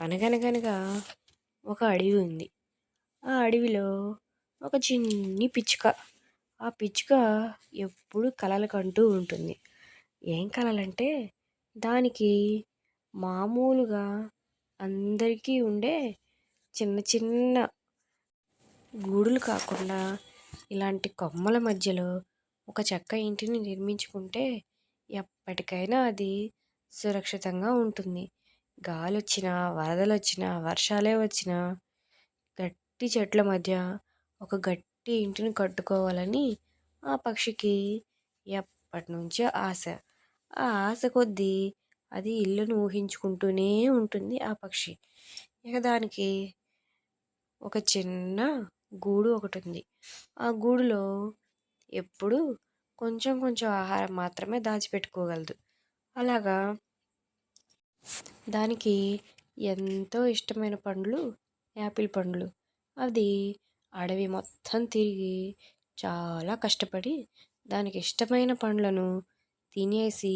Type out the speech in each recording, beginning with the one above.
అనగనగనగా ఒక అడవి ఉంది. ఆ అడవిలో ఒక చిన్ని పిచ్చుక. ఆ పిచ్చుక ఎప్పుడు కలలు కంటూ ఉంటుంది. ఏం కలలంటే దానికి మామూలుగా అందరికీ ఉండే చిన్న చిన్న గూడులు కాకుండా ఇలాంటి కొమ్మల మధ్యలో ఒక చెక్క ఇంటిని నిర్మించుకుంటే ఎప్పటికైనా అది సురక్షితంగా ఉంటుంది. గాలొచ్చినా వరదలు వచ్చినా వర్షాలే వచ్చినా గట్టి చెట్ల మధ్య ఒక గట్టి ఇంటిని కట్టుకోవాలని ఆ పక్షికి ఎప్పటి నుంచో ఆశ. ఆ ఆశ కొద్దీ అది ఇల్లును ఊహించుకుంటూనే ఉంటుంది ఆ పక్షి. ఇక దానికి ఒక చిన్న గూడు ఒకటి ఉంది ఆ గూడులో ఎప్పుడు కొంచెం కొంచెం ఆహారం మాత్రమే దాచిపెట్టుకోగలదు. అలాగా దానికి ఎంతో ఇష్టమైన పండ్లు యాపిల్ పండ్లు. అది అడవి మొత్తం తిరిగి చాలా కష్టపడి దానికి ఇష్టమైన పండ్లను తినేసి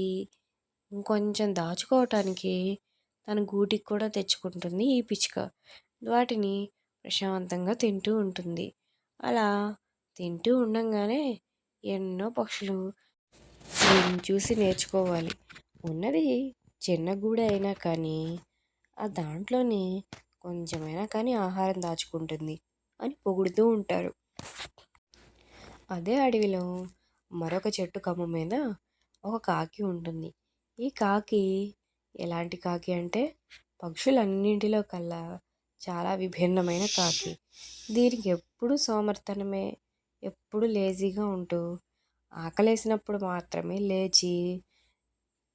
ఇంకొంచెం దాచుకోవటానికి తన గూటికి కూడా తెచ్చుకుంటుంది ఈ పిచ్చుక. వాటిని ప్రశాంతంగా తింటూ ఉంటుంది. అలా తింటూ ఉండంగానే ఎన్నో పక్షులు దీన్ని చూసి నేర్చుకోవాలి. ఉన్నది చిన్న గూడు అయినా కానీ ఆ దాంట్లోనే కొంచెమైనా కానీ ఆహారం దాచుకుంటుంది అని పొగుడుతూ ఉంటారు. అదే అడవిలో మరొక చెట్టు కమ్మ మీద ఒక కాకి ఉంటుంది. ఈ కాకి ఎలాంటి కాకి అంటే పక్షులన్నింటిలో కల్లా చాలా విభిన్నమైన కాకి. దీనికి ఎప్పుడు సోమర్తనమే ఎప్పుడు లేజీగా ఉంటూ ఆకలేసినప్పుడు మాత్రమే లేచి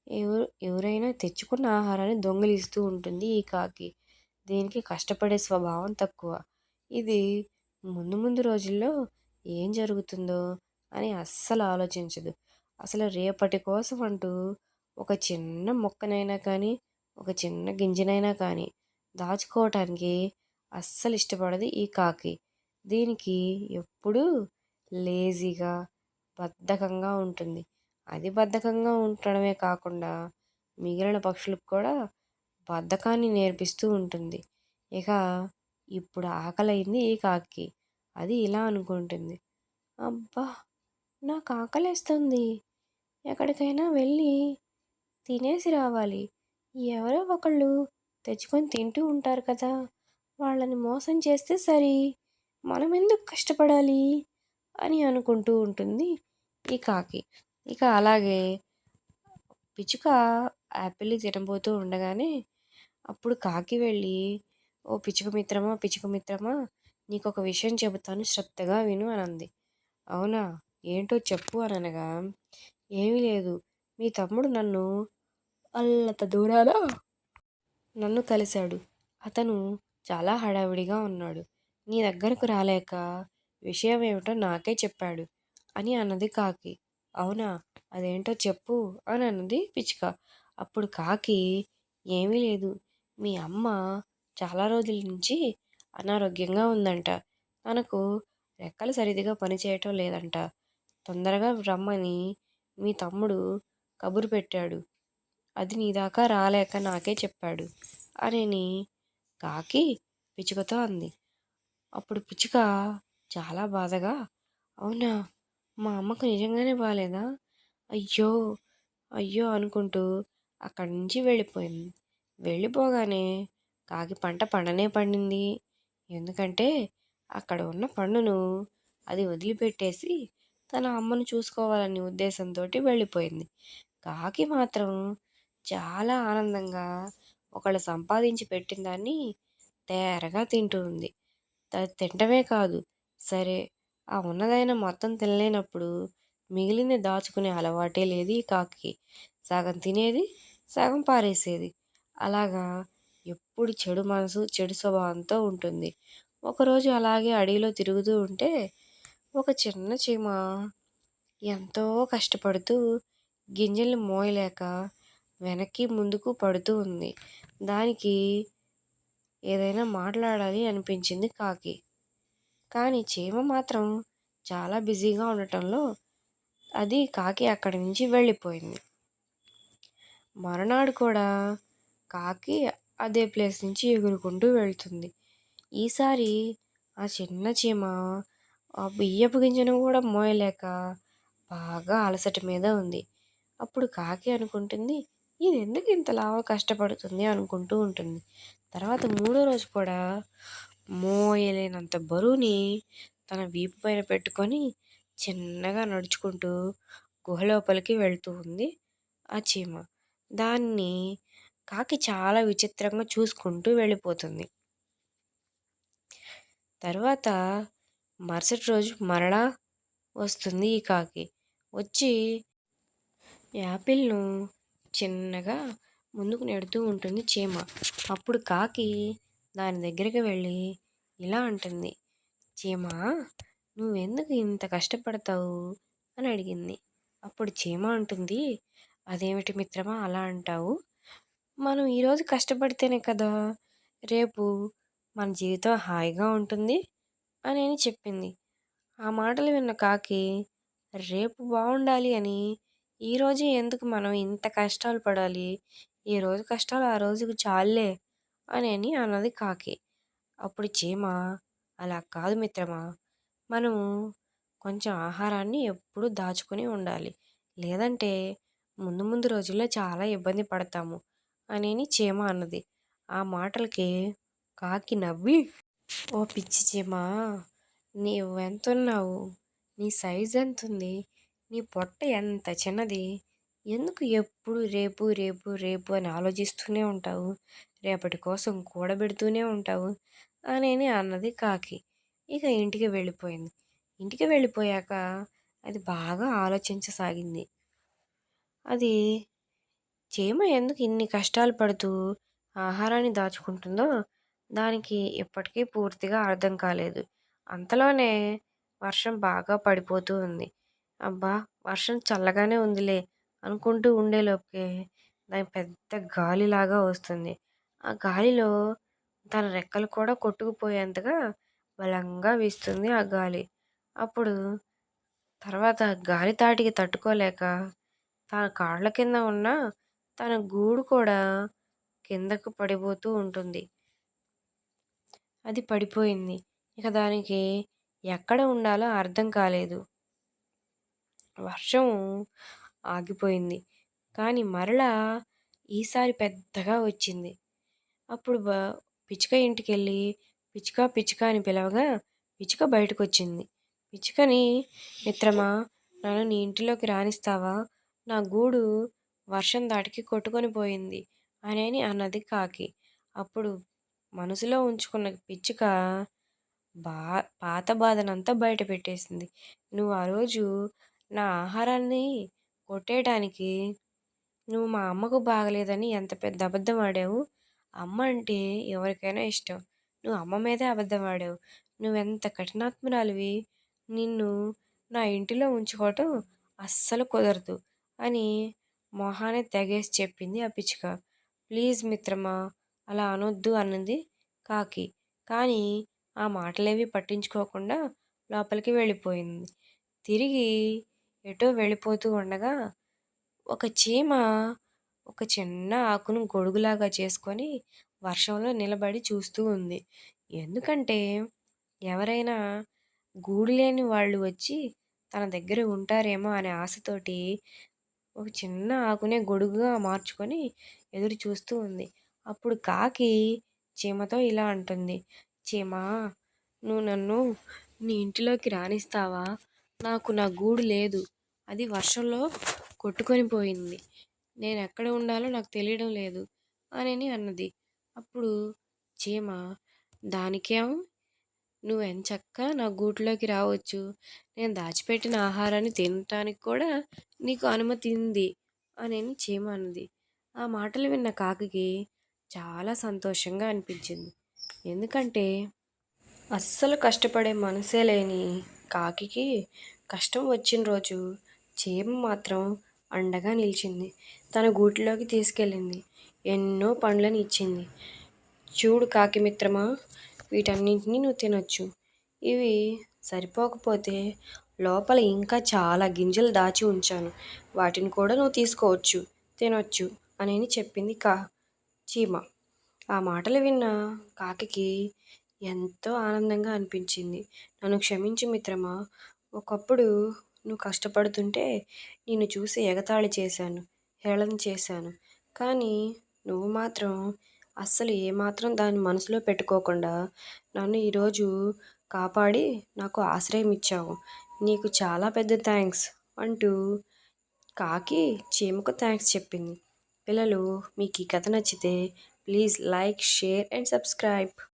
ఎవరు ఎవరైనా తెచ్చుకున్న ఆహారాన్ని దొంగిలిస్తూ ఉంటుంది ఈ కాకి. దీనికి కష్టపడే స్వభావం తక్కువ. ఇది ముందు ముందు రోజుల్లో ఏం జరుగుతుందో అని అస్సలు ఆలోచించదు. అసలు రేపటి కోసం అంటూ ఒక చిన్న మొక్కనైనా కానీ ఒక చిన్న గింజనైనా కానీ దాచుకోవటానికి అస్సలు ఇష్టపడదు ఈ కాకి. దీనికి ఎప్పుడూ లేజీగా బద్ధకంగా ఉంటుంది. అది బద్ధకంగా ఉండడమే కాకుండా మిగిలిన పక్షులకు కూడా బద్ధకాన్ని నేర్పిస్తూ ఉంటుంది. ఇక ఇప్పుడు ఆకలైంది ఈ కాకి. అది ఇలా అనుకుంటుంది. అబ్బా! నాకు ఆకలేస్తుంది. ఎక్కడికైనా వెళ్ళి తినేసి రావాలి. ఎవరో ఒకళ్ళు తెచ్చుకొని తింటూ ఉంటారు కదా! వాళ్ళని మోసం చేస్తే సరి. మనం ఎందుకు కష్టపడాలి? అని అనుకుంటూ ఉంటుంది ఈ కాకి. ఇక అలాగే పిచ్చుక యాపిల్ని తినబోతూ ఉండగానే అప్పుడు కాకి వెళ్ళి ఓ పిచ్చుక మిత్రమా పిచ్చుక మిత్రమా నీకు ఒక విషయం చెబుతాను శ్రద్ధగా విను అని అంది. అవునా? ఏంటో చెప్పు అని అనగా ఏమీ లేదు. మీ తమ్ముడు నన్ను అల్లంత దూరాన? నన్ను కలిశాడు. అతను చాలా హడావిడిగా ఉన్నాడు. నీ దగ్గరకు రాలేక విషయం ఏమిటో నాకే చెప్పాడు అని అన్నది కాకి. అవునా? అదేంటో చెప్పు అని అన్నది పిచ్చుక. అప్పుడు కాకి ఏమీ లేదు. మీ అమ్మ చాలా రోజుల నుంచి అనారోగ్యంగా ఉందంట. తనకు రెక్కలు సరిదిగా పనిచేయటం లేదంట. తొందరగా రమ్మని మీ తమ్ముడు కబురు పెట్టాడు. అది నీ దాకా రాలేక నాకే చెప్పాడు అని కాకి పిచ్చుకతో అంది. అప్పుడు పిచ్చుక చాలా బాధగా అవునా? మా అమ్మకు నిజంగానే బాగాలేదా అయ్యో! అయ్యో! అనుకుంటూ అక్కడి నుంచి వెళ్ళిపోయింది వెళ్ళిపోగానే కాకి పంట పండనే పండింది. ఎందుకంటే అక్కడ ఉన్న పండును అది వదిలిపెట్టేసి తన అమ్మను చూసుకోవాలనే ఉద్దేశంతో వెళ్ళిపోయింది. కాకి మాత్రం చాలా ఆనందంగా ఒకళ్ళు సంపాదించి పెట్టిన దాన్ని తేరగా తింటూ ఉంది తింటమే కాదు. సరే ఆ ఉన్నదైన మొత్తం తినలేనప్పుడు మిగిలింది దాచుకునే అలవాటే లేదు ఈ కాకి. సగం తినేది సగం పారేసేది. అలాగా ఎప్పుడు చెడు మనసు చెడు స్వభావంతో ఉంటుంది. ఒకరోజు అలాగే అడవిలో తిరుగుతూ ఉంటే ఒక చిన్న చీమ ఎంతో కష్టపడుతూ గింజలు మోయలేక వెనక్కి ముందుకు పడుతూ ఉంది. దానికి ఏదైనా మాట్లాడాలి అనిపించింది కాకి. కానీ చీమ మాత్రం చాలా బిజీగా ఉండటంలో అది కాకి అక్కడి నుంచి వెళ్ళిపోయింది. మరునాడు కూడా కాకి అదే ప్లేస్ నుంచి ఎగురుకుంటూ వెళ్తుంది. ఈసారి ఆ చిన్న చీమ ఆ బియ్యపు గింజను కూడా మోయలేక బాగా అలసట మీద ఉంది. అప్పుడు కాకి అనుకుంటుంది ఇది ఎందుకు ఇంతలా కష్టపడుతుంది? అనుకుంటూ ఉంటుంది. తర్వాత మూడో రోజు కూడా మోయలేనంత బరువుని తన వీపు పైన పెట్టుకొని చిన్నగా నడుచుకుంటూ గుహ లోపలికి వెళ్తూ ఉంది ఆ చీమ. దాన్ని కాకి చాలా విచిత్రంగా చూసుకుంటూ వెళ్ళిపోతుంది. తర్వాత మరుసటి రోజు మరలా వస్తుంది ఈ కాకి. వచ్చి యాపిల్ను చిన్నగా ముందుకు నెడుతూ ఉంటుంది చీమ. అప్పుడు కాకి దాని దగ్గరికి వెళ్ళి ఇలా అంటుంది. చీమ నువ్వెందుకు ఇంత కష్టపడతావు? అని అడిగింది. అప్పుడు చీమ అంటుంది అదేమిటి మిత్రమా అలా అంటావు? మనం ఈరోజు కష్టపడితేనే కదా రేపు మన జీవితం హాయిగా ఉంటుంది అని అని చెప్పింది. ఆ మాటలు విన్న కాకి రేపు బాగుండాలి అని ఈరోజు ఎందుకు మనం ఇంత కష్టాలు పడాలి? ఈ రోజు కష్టాలు ఆ రోజుకు చాలే అని అని అన్నది కాకి. అప్పుడు చీమ అలా కాదు మిత్రమా? మనము కొంచెం ఆహారాన్ని ఎప్పుడూ దాచుకుని ఉండాలి. లేదంటే ముందు ముందు రోజుల్లో చాలా ఇబ్బంది పడతాము అని చీమ అన్నది. ఆ మాటలకి కాకి నవ్వి ఓ పిచ్చి చీమ నీవు ఎంత ఉన్నావు నీ సైజ్ ఎంత ఉంది నీ పొట్ట ఎంత చిన్నది? ఎందుకు ఎప్పుడు రేపు రేపు రేపు అని ఆలోచిస్తూనే ఉంటావు? రేపటి కోసం కూడబెడుతూనే ఉంటావు? అని అన్నది కాకి. ఇక ఇంటికి వెళ్ళిపోయింది. ఇంటికి వెళ్ళిపోయాక అది బాగా ఆలోచించసాగింది. అది చీమ ఎందుకు ఇన్ని కష్టాలు పడుతూ ఆహారాన్ని దాచుకుంటుందో దానికి ఇప్పటికీ పూర్తిగా అర్థం కాలేదు. అంతలోనే వర్షం బాగా పడిపోతూ ఉంది. అబ్బా వర్షం చల్లగానే ఉందిలే. అనుకుంటూ ఉండేలోపే దాని పెద్ద గాలిలాగా వస్తుంది. ఆ గాలిలో తన రెక్కలు కూడా కొట్టుకుపోయేంతగా బలంగా వీస్తుంది ఆ గాలి. అప్పుడు తర్వాత గాలి తాటికి తట్టుకోలేక తన కాళ్ళ కింద ఉన్న తన గూడు కూడా కిందకు పడిపోతూ ఉంటుంది. అది పడిపోయింది. ఇక దానికి ఎక్కడ ఉండాలో అర్థం కాలేదు. వర్షం ఆగిపోయింది. కానీ మరలా ఈసారి పెద్దగా వచ్చింది. అప్పుడు పిచ్చుక ఇంటికి వెళ్ళి పిచ్చుక పిచ్చుక అని పిలవగా పిచ్చుక బయటకు వచ్చింది పిచ్చుకని మిత్రమా నన్ను నీ ఇంటిలోకి రాణిస్తావా నా గూడు వర్షం దాటికి కొట్టుకొని పోయింది అని అన్నది కాకి. అప్పుడు మనసులో ఉంచుకున్న పిచ్చుక బా పాత బాధనంతా బయట పెట్టేసింది. నువ్వు ఆ రోజు నా ఆహారాన్ని కొట్టేయడానికి నువ్వు మా అమ్మకు బాగలేదని ఎంత పెద్ద అబద్ధం ఆడావు? అమ్మ అంటే ఎవరికైనా ఇష్టం. నువ్వు అమ్మ మీదే అబద్ధం ఆడావు. నువ్వెంత కఠినాత్మరాలివి? నిన్ను నా ఇంటిలో ఉంచుకోవటం అస్సలు కుదరదు అని మొహాన్ని తెగేసి చెప్పింది ఆ పిచ్చుక. ప్లీజ్ మిత్రమా అలా అనొద్దు అన్నది కాకి. కానీ ఆ మాటలేవి పట్టించుకోకుండా లోపలికి వెళ్ళిపోయింది. తిరిగి ఎటో వెళ్ళిపోతూ ఉండగా ఒక చీమ ఒక చిన్న ఆకును గొడుగులాగా చేసుకొని వర్షంలో నిలబడి చూస్తూ ఉంది. ఎందుకంటే ఎవరైనా గూడు లేని వాళ్ళు వచ్చి తన దగ్గర ఉంటారేమో అనే ఆశతోటి ఒక చిన్న ఆకునే గొడుగుగా మార్చుకొని ఎదురు చూస్తూ ఉంది. అప్పుడు కాకి చీమతో ఇలా అంటుంది. చీమ నువ్వు నన్ను నీ ఇంటిలోకి రాణిస్తావా నాకు నా గూడు లేదు. అది వర్షంలో కొట్టుకొని పోయింది. నేను ఎక్కడ ఉండాలో నాకు తెలియడం లేదు అని అన్నది. అప్పుడు చీమ దానికేం? నువ్వు ఎంచక్క నా గూట్లోకి రావచ్చు. నేను దాచిపెట్టిన ఆహారాన్ని తినటానికి కూడా నీకు అనుమతి ఉంది అని చీమ అన్నది. ఆ మాటలు విన్న కాకి చాలా సంతోషంగా అనిపించింది. ఎందుకంటే అస్సలు కష్టపడే మనసే లేని కాకి కష్టం వచ్చిన రోజు చీమ మాత్రం అండగా నిలిచింది. తన గూటిలోకి తీసుకెళ్ళింది. ఎన్నో పండ్లను ఇచ్చింది. చూడు కాకి మిత్రమా వీటన్నింటినీ నువ్వు తినొచ్చు. ఇవి సరిపోకపోతే లోపల ఇంకా చాలా గింజలు దాచి ఉంచాను. వాటిని కూడా నువ్వు తీసుకోవచ్చు తినొచ్చు అని చెప్పింది కా చీమ. ఆ మాటలు విన్న కాకి ఎంతో ఆనందంగా అనిపించింది. నన్ను క్షమించు మిత్రమా ఒకప్పుడు నువ్వు కష్టపడుతుంటే నిన్ను చూసి ఎగతాళి చేశాను హేళన చేశాను. కానీ నువ్వు మాత్రం అస్సలు ఏమాత్రం దాన్ని మనసులో పెట్టుకోకుండా నన్ను ఈరోజు కాపాడి నాకు ఆశ్రయం ఇచ్చావు. నీకు చాలా పెద్ద థ్యాంక్స్ అంటూ కాకి చీమకు థ్యాంక్స్ చెప్పింది. పిల్లలు మీకు ఈ కథ నచ్చితే please like share and subscribe.